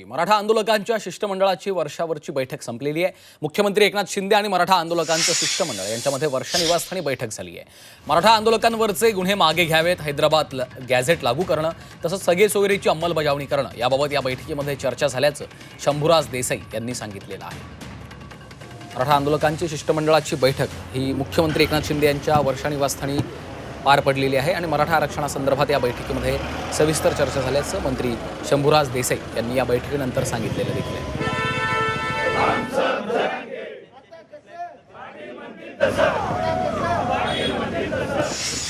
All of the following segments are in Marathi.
मराठा आंदोलकांच्या शिष्टमंडळाची वर्षावरची बैठक संपलेली आहे. मुख्यमंत्री एकनाथ शिंदे आणि मराठा आंदोलकांचं शिष्टमंडळ यांच्यामध्ये वर्षा निवासस्थानी बैठक झाली आहे. मराठा आंदोलकांवरचे गुन्हे मागे घ्यावेत हैदराबाद गॅझेट लागू करणं तसंच सगळे सोयरीची अंमलबजावणी करणं याबाबत या बैठकीमध्ये चर्चा झाल्याचं शंभूराज देसाई यांनी सांगितलेलं आहे. मराठा आंदोलकांची शिष्टमंडळाची बैठक ही मुख्यमंत्री एकनाथ शिंदे यांच्या वर्षा निवासस्थानी पार पडलेली आहे आणि मराठा आरक्षणासंदर्भात या बैठकीमध्ये सविस्तर चर्चा झाल्याचं मंत्री शंभूराज देसाई यांनी या बैठकीनंतर सांगितलेलं देखील आहे.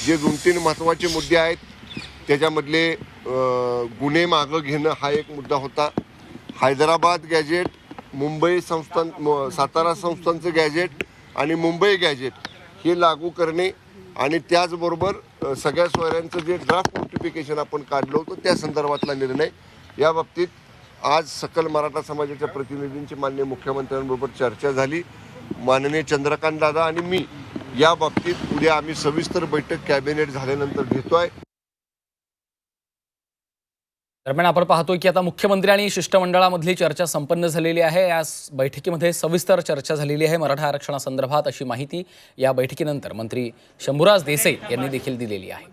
जे दोन तीन महत्त्वाचे मुद्दे आहेत त्याच्यामधले गुन्हे मागं घेणं हा एक मुद्दा होता. हैदराबाद गॅजेट मुंबई संस्थान म- सातारा संस्थांचं गॅजेट आणि मुंबई गॅजेट हे लागू करणे आणि त्याचबरोबर सगळ्या सोयऱ्यांचं जे ड्राफ्ट नोटिफिकेशन आपण काढलं होतं त्या संदर्भातला निर्णय. या बाबतीत आज सकल मराठा समाजाच्या प्रतिनिधींची मान्य मुख्यमंत्र्यांबरोबर चर्चा झाली. माननीय चंद्रकांत दादा आणि मी या बाबतीत उद्या आम्ही सविस्तर बैठक कॅबिनेट झाल्यानंतर घेतोय. दरम्यान आपण पाहतोय की आता मुख्यमंत्री आणि शिष्टमंडळामधली चर्चा संपन्न झालेली आहे. या बैठकीमध्ये सविस्तर चर्चा झालेली आहे मराठा आरक्षणासंदर्भात अशी माहिती या बैठकीनंतर मंत्री शंभूराज देसाई यांनी देखील दिलेली आहे.